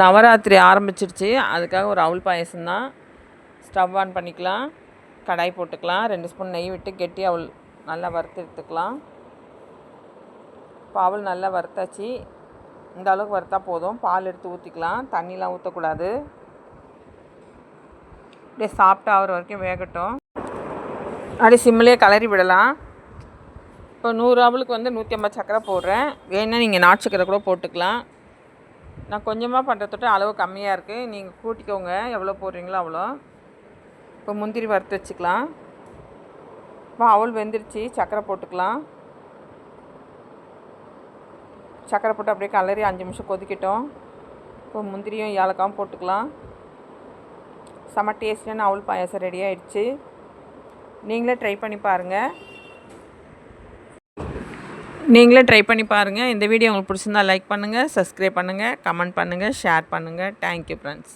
நவராத்திரி ஆரம்பிச்சிருச்சு. அதுக்காக ஒரு அவுல் பாயசம் தான். ஸ்டவ் ஆன் பண்ணிக்கலாம். கடாய் போட்டுக்கலாம். ரெண்டு ஸ்பூன் நெய் விட்டு கெட்டி அவள் நல்லா வறுத்து எடுத்துக்கலாம். இப்போ அவள் நல்லா வறுத்தாச்சு. இந்த அளவுக்கு வறுத்தா போதும். பால் எடுத்து ஊற்றிக்கலாம் தண்ணிலாம் ஊற்றக்கூடாது அப்படியே சாப்பிட்டு ஆகிற வரைக்கும் வேகட்டும். அப்படியே சிம்மிலே கிளறி விடலாம். இப்போ நூறு அவளுக்கு வந்து நூற்றி ஐம்பது சக்கரை போடுறேன். வேணால் நீங்கள் நாட்டு சக்கரை கூட போட்டுக்கலாம். நான் கொஞ்சமாக பண்ணுறதோட அளவு கம்மியாக இருக்குது நீங்கள் கூட்டிக்கோங்க. எவ்வளோ போடுறீங்களோ அவ்வளோ. இப்போ முந்திரி வறுத்து வச்சுக்கலாம். இப்போ அவள் வெந்துருச்சு. சக்கரை போட்டுக்கலாம். சக்கரை போட்டு அப்படியே கலரி அஞ்சு நிமிஷம் கொதிக்கட்டும். இப்போ முந்திரியும் ஏலக்காவும் போட்டுக்கலாம். செம்ம டேஸ்டியான அவள் பாயாசம் ரெடி ஆகிடுச்சு நீங்களே ட்ரை பண்ணி பாருங்கள் நீங்களே ட்ரை பண்ணி பாருங்கள் இந்த வீடியோ உங்களுக்கு பிடிச்சிருந்தா லைக் பண்ணுங்கள் சப்ஸ்கிரைப் பண்ணுங்கள் கமெண்ட் பண்ணுங்கள் ஷேர் பண்ணுங்கள் தேங்க்யூ ஃப்ரெண்ட்ஸ்